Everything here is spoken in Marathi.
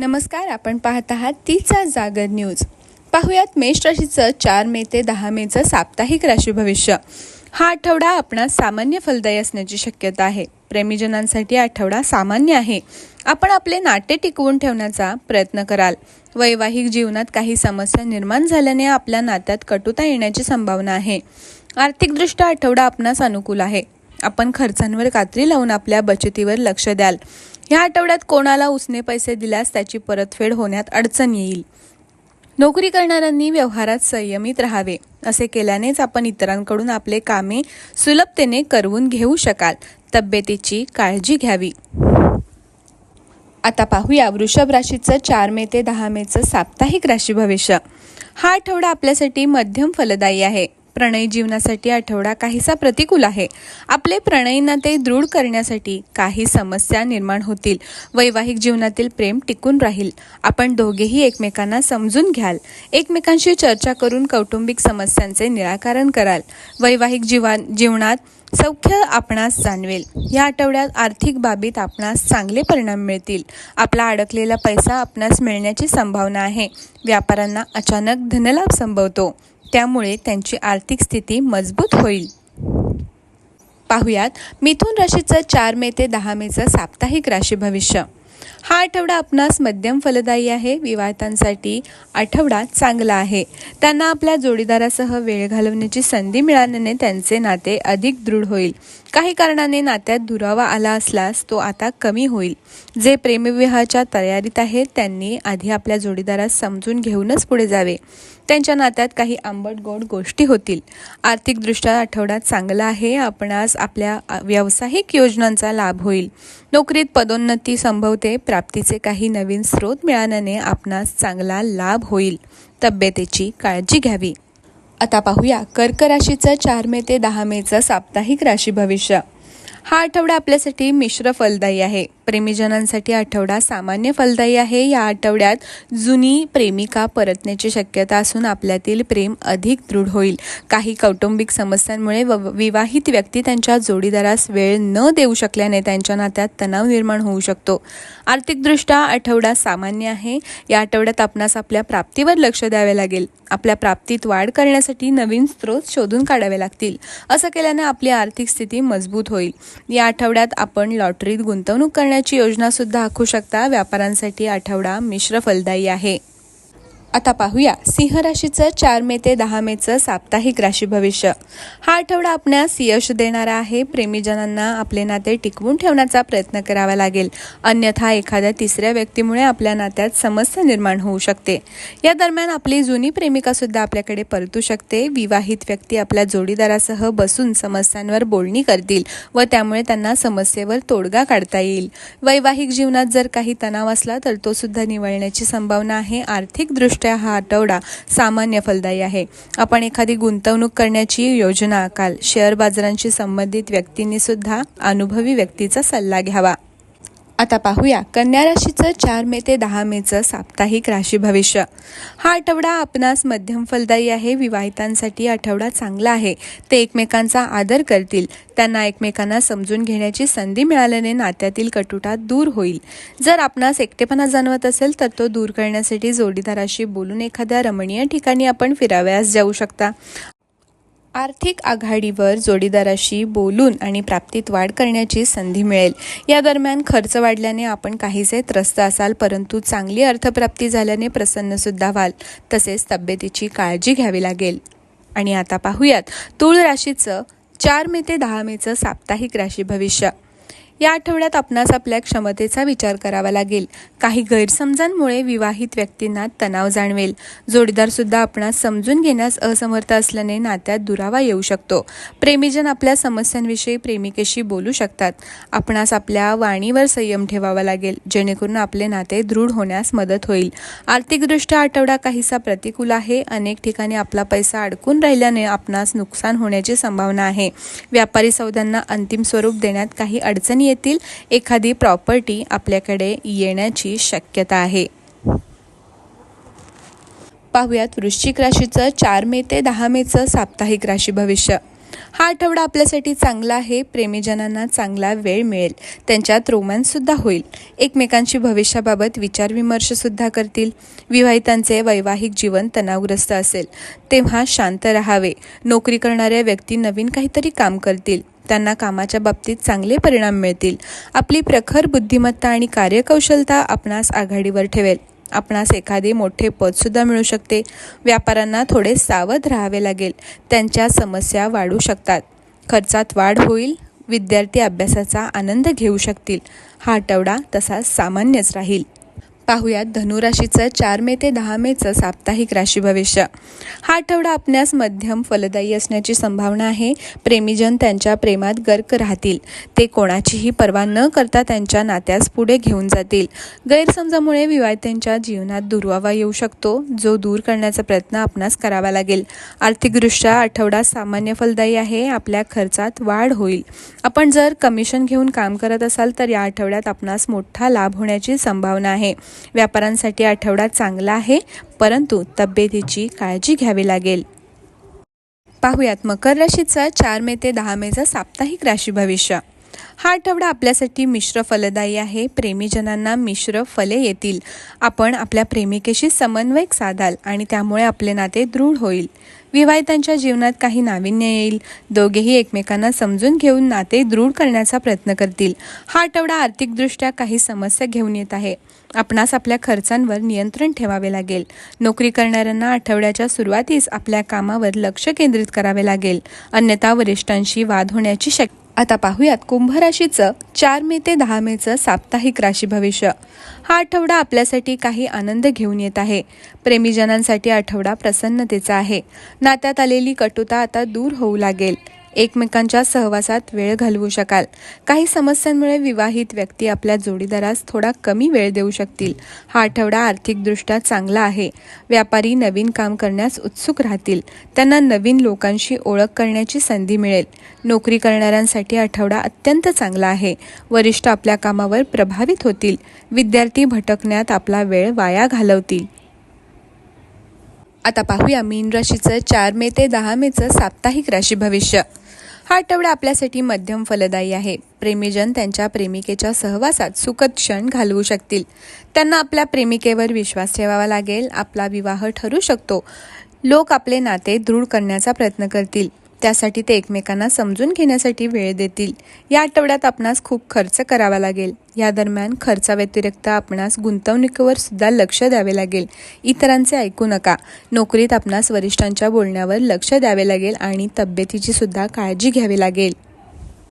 नमस्कार आपण पाहत आहात तिचा जागर न्यूज. पाहुयात मेष राशीचं चार मे ते दहा मेचं साप्ताहिक राशी भविष्य. हा आठवडा आपणास सामान्य फलदायी असण्याची शक्यता आहे. प्रेमीजनांसाठी आठवडा सामान्य आहे. आपण आपले नाते टिकवून ठेवण्याचा प्रयत्न कराल. वैवाहिक जीवनात काही समस्या निर्माण झाल्याने आपल्या नात्यात कटुता येण्याची संभावना आहे. आर्थिकदृष्ट्या आठवडा आपणास अनुकूल आहे. आपण खर्चांवर कात्री लावून आपल्या बचतीवर लक्ष द्याल. या आठवड्यात कोणाला उसने पैसे दिल्यास त्याची परतफेड होण्यात अडचण येईल. नोकरी करणाऱ्यांनी व्यवहारात संयमित राहावे. असे केल्यानेच आपण इतरांकडून आपले कामे सुलभतेने करवून घेऊ शकाल. तब्येतीची काळजी घ्यावी. आता पाहूया वृषभ राशीचं चार मे ते दहा मेचं साप्ताहिक राशी भविष्य. हा आठवडा आपल्यासाठी मध्यम फलदायी आहे. प्रणय जीवनासाठी आठवडा काहीसा प्रतिकूल आहे. आपले प्रणय नाते दृढ करण्यासाठी काही समस्या निर्माण होतील. वैवाहिक जीवनातील प्रेम टिकून राहील. आपण दोघेही एकमेकांना समजून घ्याल. एकमेकांशी चर्चा करून कौटुंबिक समस्यांचे निराकरण कराल. वैवाहिक जीवा जीवनात सौख्य आपणास जाणवेल. या आठवड्यात आर्थिक बाबीत आपणास चांगले परिणाम मिळतील. आपला अडकलेला पैसा आपणास मिळण्याची संभावना आहे. व्यापाऱ्यांना अचानक धनलाभ संभवतो. त्यामुळे त्यांची आर्थिक स्थिती मजबूत होईल. पाहुयात मिथुन राशीचं चार मे ते दहा मेचं साप्ताहिक राशी भविष्य. हा आठवडा आपणास मध्यम फलदायी आहे विवाहितांसाठी आठवडा चांगला आहे. त्यांना आपल्या जोडीदारासह वेळ घालवण्याची संधी मिळाल्याने त्यांचे नाते अधिक दृढ होईल. काही कारणाने नात्यात दुरावा आला असल्यास तो आता कमी होईल. जे प्रेमविवाहाच्या तयारीत आहेत त्यांनी आधी आपल्या जोडीदारास समजून घेऊनच पुढे जावे. त्यांच्या नात्यात काही आंबट गोड गोष्टी होतील. आर्थिकदृष्ट्या आठवडा चांगला आहे आपणास आपल्या व्यावसायिक योजनांचा लाभ होईल. नोकरीत पदोन्नती संभवते प्राप्तीचे काही नवीन स्रोत मिळाल्याने आपणास चांगला लाभ होईल. तब्येतीची काळजी घ्यावी. आता पाहूया कर्क राशीचं चार मे ते दहा मेचं साप्ताहिक राशी भविष्य. हा आठवडा आपल्यासाठी मिश्र फलदायी आहे. प्रेमीजनांसाठी आठवडा सामान्य फलदायी आहे. या आठवड्यात जुनी प्रेमिका परतण्याची शक्यता असून आपल्यातील प्रेम अधिक दृढ होईल. काही कौटुंबिक समस्यांमुळे विवाहित व्यक्ती त्यांच्या जोडीदारास वेळ न देऊ शकल्याने त्यांच्या नात्यात तणाव निर्माण होऊ शकतो. आर्थिकदृष्ट्या आठवडा सामान्य आहे. या आठवड्यात आपणास आपल्या प्राप्तीवर लक्ष द्यावे लागेल. आपल्या प्राप्तीत वाढ करण्यासाठी नवीन स्रोत शोधून काढावे लागतील. असं केल्याने आपली आर्थिक स्थिती मजबूत होईल. या आठवड्यात आपण लॉटरीत गुंतवणूक करण्याची योजना सुद्धा आखू शकता. व्यापाऱ्यांसाठी आठवडा मिश्र फलदायी आहे. आता पाहूया. सिंह राशीचं चार मे ते दहा मेचं साप्ताहिक राशी भविष्य. हा आठवडा आपणास यश देणारा आहे. प्रेमीजनांना आपले नाते टिकवून ठेवण्याचा प्रयत्न करावा लागेल. अन्यथा एखाद्या तिसऱ्या व्यक्तीमुळे आपल्या नात्यात समस्या निर्माण होऊ शकते. या दरम्यान आपली जुनी प्रेमिका सुद्धा आपल्याकडे परतू शकते. विवाहित व्यक्ती आपल्या जोडीदारासह बसून समस्यांवर बोलणी करतील व त्यामुळे त्यांना समस्येवर तोडगा काढता येईल. वैवाहिक जीवनात जर काही तणाव असला तर तो सुद्धा निवळण्याची संभावना आहे. आर्थिक दृष्टी दृष्ट्या हा आठवडा सामान्य फलदायी आहे. आपण एखादी गुंतवणूक करण्याची योजना आकाल शेअर बाजारांशी संबंधित व्यक्तींनी सुद्धा अनुभवी व्यक्तीचा सल्ला घ्यावा. आता पाहूया. कन्या राशीचं चार मे ते दहा मेचं साप्ताहिक राशी भविष्य. हा आठवडा आपणास मध्यम फलदायी आहे विवाहितांसाठी आठवडा चांगला आहे. ते एकमेकांचा आदर करतील. त्यांना एकमेकांना समजून घेण्याची संधी मिळाल्याने नात्यातील कटुटा दूर होईल. जर आपणास एकटेपणा जाणवत असेल तर तो दूर करण्यासाठी जोडीदाराशी बोलून एखाद्या रमणीय ठिकाणी आपण फिरावयास जाऊ शकता. आर्थिक आघाडीवर जोडीदाराशी बोलून आणि प्राप्तीत वाढ करण्याची संधी मिळेल. या दरम्यान खर्च वाढल्याने आपण काहीसे त्रस्त असाल परंतु चांगली अर्थप्राप्ती झाल्याने प्रसन्नसुद्धा व्हाल तसेच तब्येतीची काळजी घ्यावी लागेल. आणि आता पाहूयात तूळ राशीचं चार मे ते दहा मेचं साप्ताहिक राशी भविष्य. या आठवड्यात आपणास आपल्या क्षमतेचा विचार करावा लागेल. काही गैरसमजांमुळे विवाहित व्यक्तींना तणाव जाणवेल. जोडीदार सुद्धा आपणास समजून घेण्यास असमर्थ असल्याने नात्यात दुरावा येऊ शकतो. प्रेमीजन आपल्या समस्यांविषयी प्रेमिकेशी बोलू शकतात. आपणास आपल्या वाणीवर संयम ठेवावा लागेल. जेणेकरून आपले नाते दृढ होण्यास मदत होईल. आर्थिकदृष्ट्या आठवडा काहीसा प्रतिकूल आहे. अनेक ठिकाणी आपला पैसा अडकून राहिल्याने आपणास नुकसान होण्याची संभावना आहे. व्यापारी सौद्यांना अंतिम स्वरूप देण्यात काही अडचणी येतील एखादी प्रॉपर्टी आपल्याकडे येण्याची शक्यता आहे. पाहुयात वृश्चिक राशीचं चार मे ते दहा मेचं साप्ताहिक राशी भविष्य. हा आठवडा आपल्यासाठी चांगला आहे प्रेमीजनांना चांगला वेळ मिळेल त्यांच्यात रोमॅन्ससुद्धा होईल. एकमेकांशी भविष्याबाबत विचारविमर्शसुद्धा करतील. विवाहितांचे वैवाहिक जीवन तणावग्रस्त असेल. तेव्हा शांत राहावे. नोकरी करणाऱ्या व्यक्ती नवीन काहीतरी काम करतील. त्यांना कामाच्या बाबतीत चांगले परिणाम मिळतील. आपली प्रखर बुद्धिमत्ता आणि कार्यकौशलता आपणास आघाडीवर ठेवेल. आपणास एखादे मोठे पदसुद्धा मिळू शकते. व्यापाऱ्यांना थोडे सावध राहावे लागेल. त्यांच्या समस्या वाढू शकतात. खर्चात वाढ होईल. विद्यार्थी अभ्यासाचा आनंद घेऊ शकतील. हा आठवडा तसा सामान्यच राहील. पाहुयात. धनुराशीचं चार मे ते दहा मेचं साप्ताहिक राशी भविष्य. हा आठवडा आपणास मध्यम फलदायी असण्याची संभावना आहे. प्रेमीजन त्यांच्या प्रेमात गर्क राहतील. ते कोणाचीही पर्वा न करता त्यांच्या नात्यास पुढे घेऊन जातील. गैरसमजामुळे विवाहितांच्या जीवनात दुर्वावा येऊ शकतो. जो दूर करण्याचा प्रयत्न आपणास करावा लागेल. आर्थिकदृष्ट्या आठवडा सामान्य फलदायी आहे. आपल्या खर्चात वाढ होईल. आपण जर कमिशन घेऊन काम करत असाल तर या आठवड्यात आपणास मोठा लाभ होण्याची संभावना आहे. व्यापाऱ्यांसाठी आठवडा चांगला आहे परंतु तब्येतीची काळजी घ्यावी लागेल. पाहुयात मकर राशीचा चार मे ते दहा मेचा साप्ताहिक राशी भविष्य. हा आठवडा आपल्यासाठी मिश्र फलदायी आहे. प्रेमीजनांना मिश्र फले येतील. आपण आपल्या प्रेमिकेशी समन्वयक साधाल आणि त्यामुळे आपले नाते दृढ होईल. विवाहितांच्या जीवनात काही नाविन्य येईल. दोघेही एकमेकांना समजून घेऊन नाते दृढ करण्याचा प्रयत्न करतील. हा आठवडा आर्थिकदृष्ट्या काही समस्या घेऊन येत आहे. आपणास आपल्या खर्चांवर नियंत्रण ठेवावे लागेल. नोकरी करणाऱ्यांना आठवड्याच्या सुरुवातीस आपल्या कामावर लक्ष केंद्रित करावे लागेल. अन्यथा वरिष्ठांशी वाद होण्याची शक्य आता पाहूयात कुंभ राशीचं चार मे ते दहा मेचं साप्ताहिक राशी भविष्य. हा आठवडा आपल्यासाठी काही आनंद घेऊन येत आहे. प्रेमीजनांसाठी आठवडा प्रसन्नतेचा आहे. नात्यात आलेली कटुता आता दूर होऊ लागेल. एकमेकांच्या सहवासात वेळ घालवू शकाल. काही समस्यांमुळे विवाहित व्यक्ती आपल्या जोडीदारास थोडा कमी वेळ देऊ शकतील. हा आठवडा आर्थिकदृष्ट्या चांगला आहे. व्यापारी नवीन काम करण्यास उत्सुक राहतील. त्यांना नवीन लोकांशी ओळख करण्याची संधी मिळेल. नोकरी करणाऱ्यांसाठी आठवडा अत्यंत चांगला आहे. वरिष्ठ आपल्या कामावर प्रभावित होतील. विद्यार्थी भटकण्यात आपला वेळ वाया घालवतील. आता पाहूया मीन राशीचं चार मे ते दहा मेचं साप्ताहिक राशी भविष्य. हा आठवडा आपल्यासाठी मध्यम फलदायी आहे. प्रेमीजन त्यांच्या प्रेमिकेच्या सहवासात सुखद क्षण घालवू शकतील. त्यांना आपल्या प्रेमिकेवर विश्वास ठेवावा लागेल आपला विवाह ठरू शकतो. लोक आपले नाते दृढ करण्याचा प्रयत्न करतील. त्यासाठी ते एकमेकांना समजून घेण्यासाठी वेळ देतील. या आठवड्यात आपणास खूप खर्च करावा लागेल. या दरम्यान खर्चाव्यतिरिक्त आपणास गुंतवणुकीवर सुद्धा लक्ष द्यावे लागेल. इतरांचे ऐकू नका. नोकरीत आपणास वरिष्ठांच्या बोलण्यावर लक्ष द्यावे लागेल आणि तब्येतीची सुद्धा काळजी घ्यावी लागेल.